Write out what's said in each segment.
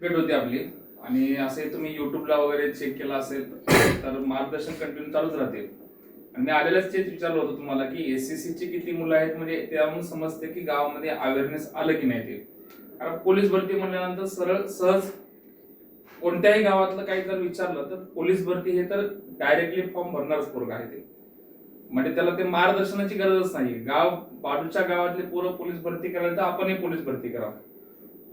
भेट होती आपली. आणि असे तुम्ही युट्यूबला वगैरे चेक केला असेल तर मार्गदर्शन कंटिन्यू चालूच राहते. आणि मी आलेलंच तेच विचारलं होतं तुम्हाला की एससीसी ची किती मुलं आहेत? म्हणजे त्यावरून समजते की गावामध्ये अवेअरनेस आलं की नाही ते. कारण पोलीस भरती म्हणल्यानंतर सरळ सहज कोणत्याही गावातलं काही जर विचारलं तर पोलीस भरती हे तर डायरेक्टली फॉर्म भरणारच पोरग आहे ते. म्हणजे त्याला ते मार्गदर्शनाची गरजच नाही गाव बाजूच्या गावातले पोरं पोलीस भरती करायला तर आपणही पोलीस भरती करा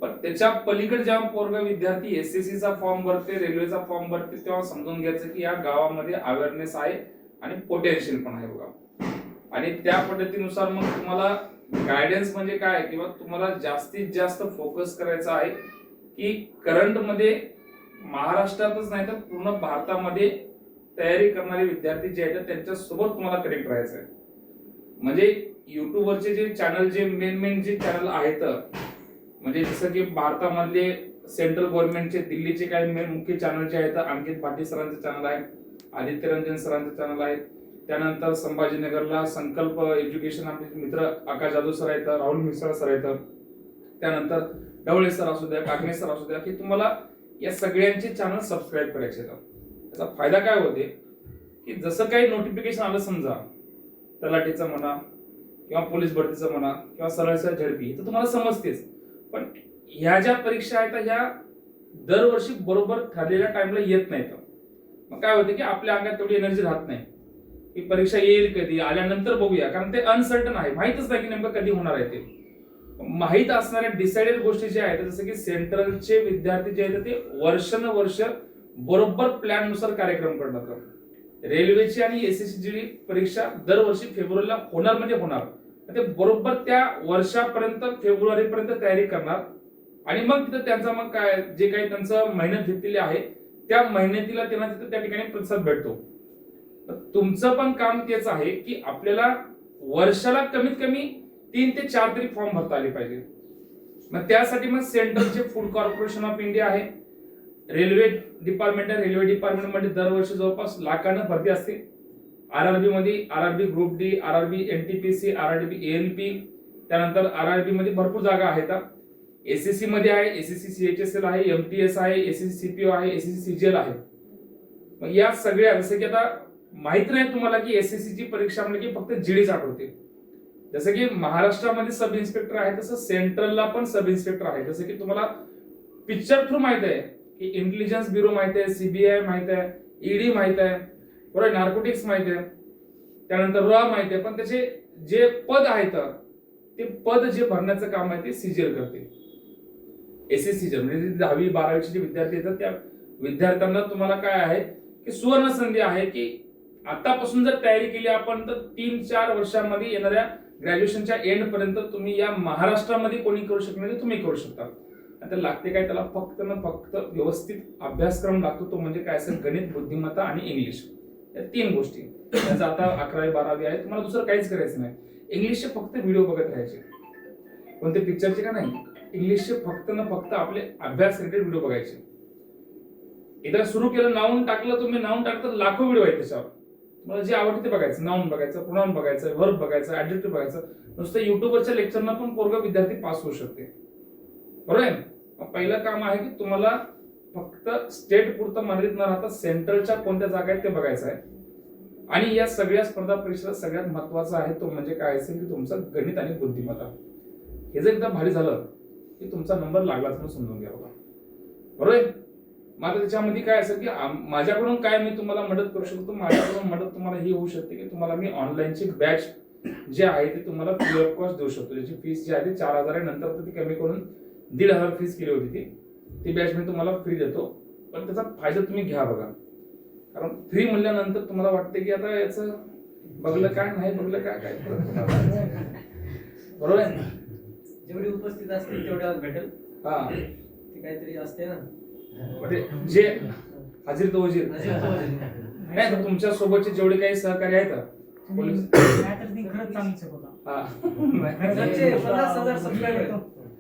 पण त्याच्या पलीकडे जेव्हा पोरग विद्यार्थी एसएससी चा फॉर्म भरते रेल्वेचा फॉर्म भरते तेव्हा समजून घ्यायचं की या गावामध्ये अवेअरनेस आहे आणि पोटेन्शियल पण आहे बघा. आणि त्या पद्धतीनुसार मग तुम्हाला गायडन्स म्हणजे काय? किंवा तुम्हाला जास्तीत जास्त फोकस करायचा आहे की करंटमध्ये महाराष्ट्रातच नाही तर पूर्ण भारतामध्ये तयारी करणारे विद्यार्थी जे आहेत त्यांच्यासोबत तुम्हाला कनेक्ट राहायचं आहे. म्हणजे युट्यूबवरचे जे चॅनल जे मेन मेन जे चॅनल आहेत म्हणजे जसं की भारतामधले सेंट्रल गव्हर्नमेंटचे दिल्लीचे काही मेन मुख्य चॅनल जे आहेत अंकित पाटील सरांचे चॅनल आहे आदित्य रंजन सरांचे चॅनल आहे त्यानंतर संभाजीनगरला संकल्प एज्युकेशन आपले मित्र आकाश जाधव सर आहेत राहुल मिश्रा सर आहेत. त्यानंतर ढवळे सर असू द्या कागणे सर असू द्या की तुम्हाला या सगळ्यांचे चॅनल सबस्क्राईब करायचे आहेत. त्याचा फायदा काय होते की जसं काही नोटिफिकेशन आलं समजा तलाठीचं म्हणा किंवा पोलीस भरतीचं म्हणा किंवा सरळ झडपी तर तुम्हाला समजतेच. पण ह्या ज्या परीक्षा आहेत ह्या दरवर्षी बरोबर ठरलेल्या टाइमला येत नाहीत. मग काय होते की आपल्या अंगात तेवढी एनर्जी राहत नाही. की परीक्षा येईल कधी? आल्यानंतर बघूया. कारण ते अनसर्टन आहे. माहीतच नाही की नेमकं कधी होणार आहे ते. माहीत असणाऱ्या डिसाइडेड गोष्टी ज्या आहेत जसं की सेंट्रलचे विद्यार्थी जे आहेत ते वर्षानुवर्ष बरोबर प्लॅननुसार कार्यक्रम करतात. रेल्वेची आणि एसएससी ची परीक्षा दरवर्षी फेब्रुवारीला होणार म्हणजे होणार. ते बरोबर त्या वर्षापर्यंत फेब्रुवारी पर्यंत तयारी करणार. आणि मग तिथं त्यांचा मग काय जे काही त्यांचं मेहनत घेतलेली आहे त्या मेहनतीला त्यांना तिथं त्या ठिकाणी प्रतिसाद भेटतो. तुमचं पण काम तेच आहे की आपल्याला वर्षाला कमीत कमी तीन ते चार तरी फॉर्म भरता आले पाहिजे. मग त्यासाठी मग सेंट्रलचे फूड कॉर्पोरेशन ऑफ इंडिया आहे. रेल्वे डिपार्टमेंट आहे रेल्वे डिपार्टमेंटमध्ये दरवर्षी जवळपास लाखानं भरती असते. आर आर बीमध्ये आरमध्ये B group D R R B N T P C R R B N P त्यानंतर आर आरमध्ये भरपूर जागा आहेत एसएससी मध्ये आहे एसएससी एल आहे एम टी एस आहे एसएससी ओ आहे एसएससी एल आहे. मग या सगळ्या जसं की आता माहीत नाही तुम्हाला की एसएससी ची परीक्षा म्हणजे की फक्त जीडीच आठवते. जसं की महाराष्ट्रामध्ये सब इन्स्पेक्टर आहे तसं सेंट्रलला पण सब इन्स्पेक्टर आहे. जसं की तुम्हाला पिक्चर थ्रू माहीत आहे की इंटेलिजन्स ब्युरो माहीत आहे सीबीआय माहीत आहे ईडी माहीत आहे. बरोबर नार्कोटिक्स माहिती आहे. त्यानंतर रॉ माहिती आहे. पण त्याचे जे पद आहेत ते पद जे भरण्याचं काम आहे ते सीजर करते. एस एस सीजर म्हणजे दहावी बारावीचे जे विद्यार्थी येतात त्या विद्यार्थ्यांना तुम्हाला काय आहे की सुवर्ण संधी आहे की आतापासून जर तयारी केली आपण तर तीन चार वर्षामध्ये येणाऱ्या ग्रॅज्युएशनच्या एंड पर्यंत तुम्ही या महाराष्ट्रामध्ये कोणी करू शकणार नाही, तुम्ही करू शकता. आता लागते काय त्याला फक्त ना फक्त व्यवस्थित अभ्यासक्रम लागतो तो म्हणजे काय असेल? गणित बुद्धिमत्ता आणि इंग्लिश या तीन गोष्टी. त्याचं आता अकरावी बारावी आहे तुम्हाला दुसरं काहीच करायचं नाही. इंग्लिशचे फक्त व्हिडिओ बघत राहायचे. कोणते पिक्चरचे का नाही? इंग्लिशचे फक्त ना फक्त आपले अभ्यास रिलेटेड व्हिडिओ बघायचे. एकदा सुरू केलं नावून टाकलं तुम्ही नावून टाकलं तर लाखो व्हिडिओ आहेत त्याच्यावर. तुम्हाला जे आवडते ते बघायचं. नाऊन बघायचं प्रोनाऊन बघायचं वर्ब बघायचं ऍडजेक्टिव्ह बघायचं. नुसतं युट्यूबवरच्या लेक्चरना पण पोरगा विद्यार्थी पास होऊ शकते. बरोबर आहे? पहिलं काम आहे की तुम्हाला फक्त स्टेट पुरतं मर्यादित न राहता सेंट्रलच्या कोणत्या जागा आहेत ते बघायचं आहे. आणि या सगळ्या स्पर्धा परीक्षेला सगळ्यात महत्त्वाचा आहे तो म्हणजे काय असेल की तुमचं गणित आणि बुद्धिमत्ता. हे जर एकदा भारी झालं की तुमचा नंबर लागलाच म्हणून समजून घ्या बघा. बरोबर आहे? मग आता त्याच्यामध्ये काय असेल की माझ्याकडून काय मी तुम्हाला मदत करू शकतो माझ्याकडून मदत तुम्हाला ही होऊ शकते की तुम्हाला मी ऑनलाईनची बॅच जे आहे ते तुम्हाला फ्री ऑफ कॉस्ट देऊ शकतो. त्याची फीस जी आहे ती चार हजार आहे नंतर ती कमी करून दीड हजार फीस केली होती ती. ती बॅच मी तुम्हाला फ्री देतो. पण त्याचा फायदा तुम्ही घ्या बघा. कारण फ्री म्हणल्यानंतर तुम्हाला वाटते की आता याचं बघलं काय नाही बघलं काय काय बरोबर आहे ना? जेवढी उपस्थित असतील तेवढ्या भेटेल. हा. ते काहीतरी असते ना. म्हणजे जे हजीर तो वजीर. नाही तर तुमच्या सोबतचे जेवढे काही सहकारी आहेत पोलीस- खरंच हा. पन्नास हजार.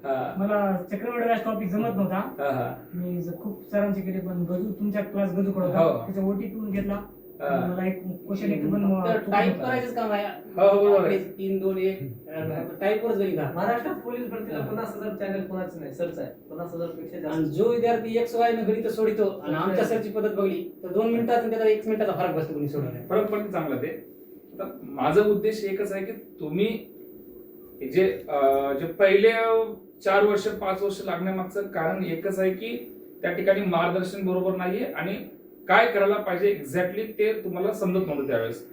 मला चक्रवाढ टॉपिक जमत नव्हता. मी ज- खूप सरांचे केले पण गजू तुमच्या क्लास गजू. कडे त्याचा ओटीपी घेतला हा. मला एक क्वेश्चन एक पण टाईप होता. करायचंच काम आहे हो, हो, बरोबर आहे. आपले तीन दोन एक टाईपवरच गणित आहे. महाराष्ट्रात पोलीस भरतीला पन्नास हजार चॅनल कोणाच नाही सरच आहे पन्नास हजारपेक्षा जास्त जो विद्यार्थी एक सवायनं गणित सोडितो आणि आमच्या सरची पद्धत बघली तर दोन मिनिटात त्याचा एक मिनिटाचा फरक बसतो कोणी सोडवला फरक पडते चांगला ते माझा उद्देश एकच आहे की तुम्ही जे जे पहिले चार वर्ष पाच वर्ष लागण्यामागचं कारण एकच आहे की त्या ठिकाणी मार्गदर्शन बरोबर नाहीये आणि काय करायला पाहिजे एक्झॅक्टली ते तुम्हाला समजत नव्हतं त्यावेळेस.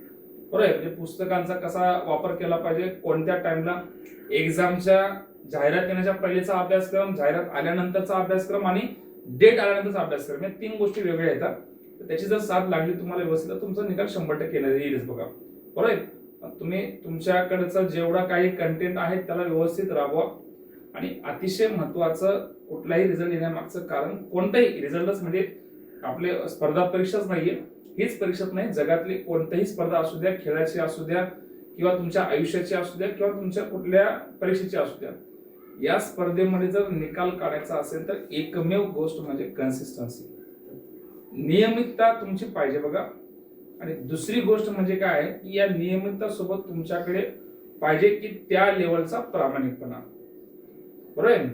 बरोबर आहे? म्हणजे पुस्तकांचा कसा वापर केला पाहिजे कोणत्या टाइमला एक्झामच्या जाहिरात येण्याच्या पहिलेचा अभ्यासक्रम जाहिरात आल्यानंतरचा अभ्यासक्रम आणि डेट आल्यानंतरचा अभ्यासक्रम या तीन गोष्टी वेगळ्या येतात. तर त्याची जर साथ लागली तुम्हाला व्यवस्थित तर तुमचा निकाल शंभर टक्के येईलच बघा. बरोबर तुम्ही तुमच्याकडचा जेवढा काही कंटेंट आहे त्याला व्यवस्थित राबवा. आणि अतिशय महत्वाचं कुठलाही रिझल्ट येण्यामागचं कारण कोणताही रिझल्टच म्हणजे आपले स्पर्धा परीक्षाच नाहीये. हीच परीक्षाच नाही जगातली कोणतीही स्पर्धा असू द्या खेळाची असू द्या किंवा तुमच्या आयुष्याची असू द्या किंवा तुमच्या कुठल्या परीक्षेची असू द्या. या स्पर्धेमध्ये जर निकाल काढायचा असेल तर एकमेव गोष्ट म्हणजे कन्सिस्टन्सी नियमितता तुमची पाहिजे बघा. आणि दुसरी गोष्ट म्हणजे काय आहे की या नियमितता सोबत तुमच्याकडे पाहिजे की त्या लेवलचा प्रामाणिकपणा. बरोबर? आहे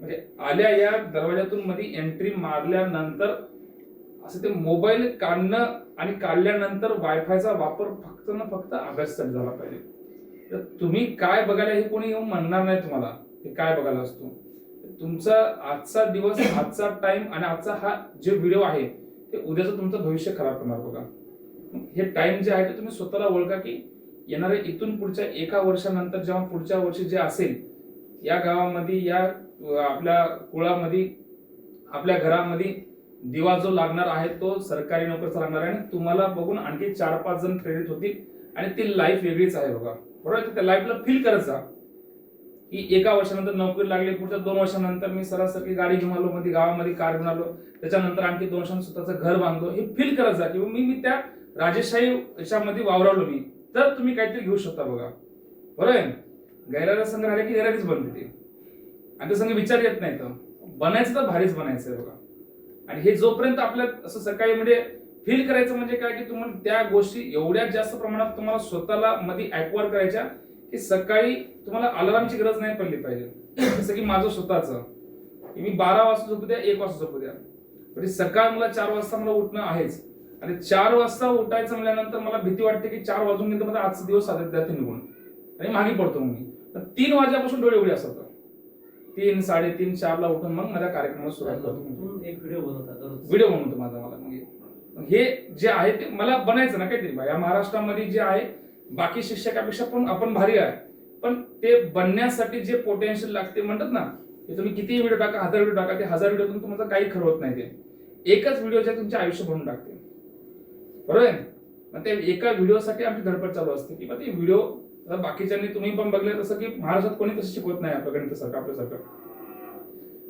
म्हणजे आल्या या दरवाजातून मध्ये एंट्री मारल्यानंतर असं ते मोबाईल काढणं आणि काढल्यानंतर वायफायचा वापर फक्त ना फक्त अभ्यासासाठी झाला पाहिजे. तर तुम्ही काय बघायला हे कोणी येऊन म्हणणार नाही तुम्हाला? हे काय बघायला असतो? तुमचा आजचा दिवस आजचा टाइम आणि आजचा हा जे व्हिडिओ आहे ते उद्याचं तुमचं भविष्य खराब करणार बघा. हे टाइम जे आहे ते तुम्ही स्वतःला ओळखा की येणाऱ्या इथून पुढच्या एका वर्षानंतर जेव्हा पुढच्या वर्षी जे असेल या गावामध्ये या आपल्या कुळामध्ये आपल्या घरामध्ये दिवा जो लागणार आहे तो सरकारी नोकरीचा लागणार आहे. आणि तुम्हाला बघून आणखी चार पाच जण प्रेरित होतील. आणि ती लाईफ वेगळीच आहे बघा. बरोबर त्या लाईफला फील करत जा. की एका वर्षानंतर नोकरी लागली पुढच्या दोन वर्षानंतर मी सरासरी गाडी घेऊन आलो मध्ये गावामध्ये कार घेऊन आलो. त्याच्यानंतर आणखी दोन वर्षांनी स्वतःचं घर बांधलो. हे फील करत जा. किंवा मी मी त्या राजेशाही याच्यामध्ये वावरलो मी. तर तुम्ही काहीतरी घेऊ शकता बघा. बरोबर आहे? गायला संघ राहिले की गैरारीच बनते ते. आणि ते संघ विचार येत नाही तर. बनायचं तर भारीच बनायचं आहे बघा. आणि हे जोपर्यंत आपल्या असं सकाळी म्हणजे फील करायचं म्हणजे काय की तुम्हाला त्या गोष्टी एवढ्या जास्त प्रमाणात तुम्हाला स्वतःला मध्ये ऍक्वायर करायच्या की सकाळी तुम्हाला अलार्मची गरज नाही पडली पाहिजे. जसं की माझं स्वतःचं. की मी बारा वाजता झोपू द्या एक वाजता झोपू द्या. म्हणजे सकाळ मला चार वाजता मला उठणं आहेच. आणि चार वाजता उठायचं म्हणल्यानंतर मला भीती वाटते की चार वाजून गेलं माझा आजचा दिवस साधत जाते निघून. आणि मागे पडतो मी. तर तीन वाजल्यापासून डोळे उघडे असतात. तीन साडेतीन चारला उठून मग माझ्या कार्यक्रमाला सुरुवात करतो. एक व्हिडिओ बनवता व्हिडिओ बनवतो माझा मला मग हे. जे आहे ते मला बनायचं ना काहीतरी. या महाराष्ट्रामध्ये जे आहे बाकी शिक्षकापेक्षा पण आपण भारी आहे. पण ते बनण्यासाठी जे पोटेन्शियल लागते म्हणतात ना ते तुम्ही किती व्हिडिओ टाका हजार व्हिडिओ टाका ते हजार व्हिडिओतून तुमचं काही खरं होत नाही ते. एकच व्हिडिओ जे तुमचे आयुष्य बनवून टाकते. बरोबर आहे? मग ते एका व्हिडिओसाठी आमची धडपड चालू असते की मग ते व्हिडिओ बाकीच्यांनी तुम्ही पण बघले तसं की महाराष्ट्रात कोणी तसं शिकवत नाही आपलं आपल्या आपल्यासारखं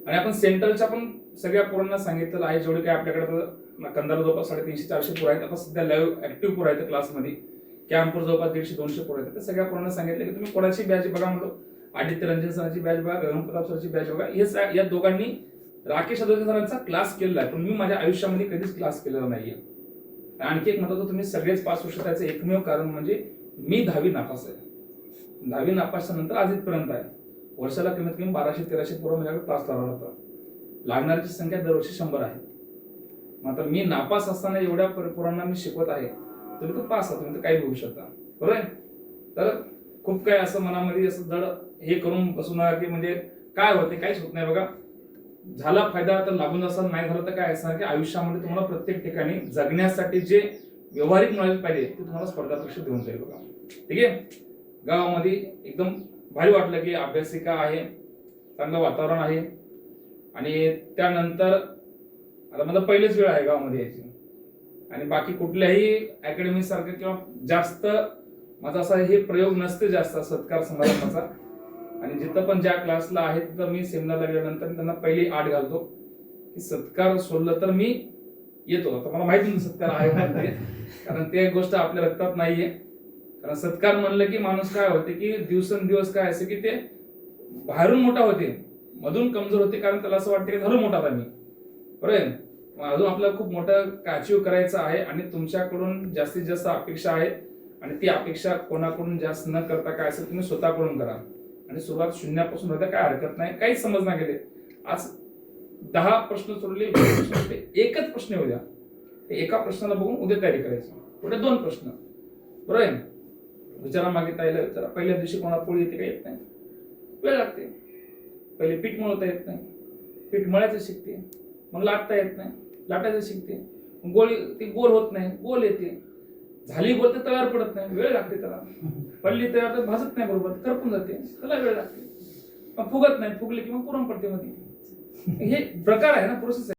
आणि आपण सेंट्रलच्या पण सगळ्या पोरांना सांगितलेलं आहे जेवढे काय आपल्याकडे कंदाला जवळपास साडेतीनशे चारशे पोरं आहेत आता सध्या लाईव्ह ऍक्टिव्ह पोरं आहेत क्लासमध्ये कॅम्पवर जवळपास दीडशे दोनशे पोरं आहेत. त्या सगळ्या पोरांना सांगितलं की तुम्ही कोणाची बॅच बघा म्हणलो. आदित्य रंजन सरांची बॅच बघा गगन प्रताप सरांची बॅच बघा. हे या दोघांनी राकेश अदोरे सरांचा क्लास केलेला आहे. पण मी माझ्या आयुष्यामध्ये कधीच क्लास केलेला नाहीये. आणखी एक महत्वाचं तुम्ही सगळेच पास होऊ शकता याचं एकमेव कारण म्हणजे मी दहावी नापास आहे. दहावी नापासच्या नंतर आज इथपर्यंत आहे. वर्षाला कमीत कमी बाराशे तेराशे पूर्ण माझ्याकडे पास लावणार होता. लागणाऱ्याची संख्या दरवर्षी शंभर आहे. मात्र मी नापास असताना एवढ्या पोरांना मी शिकवत आहे. तुम्ही तर पास आहात तुम्ही तर काही होऊ शकता. बरोबर आहे? तर खूप काही असं मनामध्ये असं जड हे करून बसू नका की म्हणजे काय होते काहीच होत नाही. बघा झाला फायदा तर लागून असं नाही झालं तर काय असणार की आयुष्यामध्ये तुम्हाला प्रत्येक ठिकाणी जगण्यासाठी जे व्यवहारिक नॉलेज पाहिजे ते तुम्हाला स्पर्धा परीक्षा देऊन जाईल बघा. ठीक आहे? गावामध्ये एकदम भारी वाटलं की अभ्यासिका आहे चांगलं वातावरण आहे. आणि त्यानंतर आता मला पहिलीच वेळ आहे गावामध्ये यायची. आणि बाकी कुठल्याही अकॅडमीसारखं किंवा जास्त माझा असा हे प्रयोग नसते जास्त सत्कार समारंभाचा. आणि जिथं पण ज्या क्लासला आहे तिथं मी सेमिनारला गेल्यानंतर त्यांना पहिली आठ घालतो. की सत्कार सोडलं तर मी येतो. आता मला माहिती नाही सत्कार आहे ते. कारण ते गोष्ट आपल्या रक्तात नाहीये. कारण सत्कार म्हणलं की माणूस काय होते की दिवसेंदिवस काय असे की ते बाहेरून मोठा होते. मधून कमजोर होते कारण त्याला असं वाटते की धरून मोठा पाणी मी. बरोबर अजून आपल्याला खूप मोठं अचीव करायचं आहे आणि तुमच्याकडून जास्तीत जास्त अपेक्षा आहेत आणि ती अपेक्षा कोणाकडून जास्त न करता काय असेल तुम्ही स्वतःकडून करा. आणि सुरुवात शून्यापासून होता काय हरकत नाही काहीच समजणार गेले. आज दहा प्रश्न सोडले सोडले, एकच प्रश्न येऊ द्या. ते एका प्रश्नाला बघून उद्या तयारी करायची. पुढे दोन प्रश्न. बरोबर आहे? विचारा मागे ताईला विचारा पहिल्या दिवशी कोणाला पोळी येते का येत नाही? वेळ लागते. पहिले पीठ मळता येत नाही. पीठ मळायचं शिकते. मग लाटता येत नाही. लाटायचं शिकते. मग गोळी ती गोल होत नाही. गोल येते. झाली गोल तर तयार पडत नाही. वेळ लागते त्याला. पडली तयार तर भाजत नाही बरोबर. करपून जाते. त्याला वेळ लागते. मग फुगत नाही. फुगली की मग पुरण पडते मध्ये हे प्रकार आहे ना प्रोसेस आहे.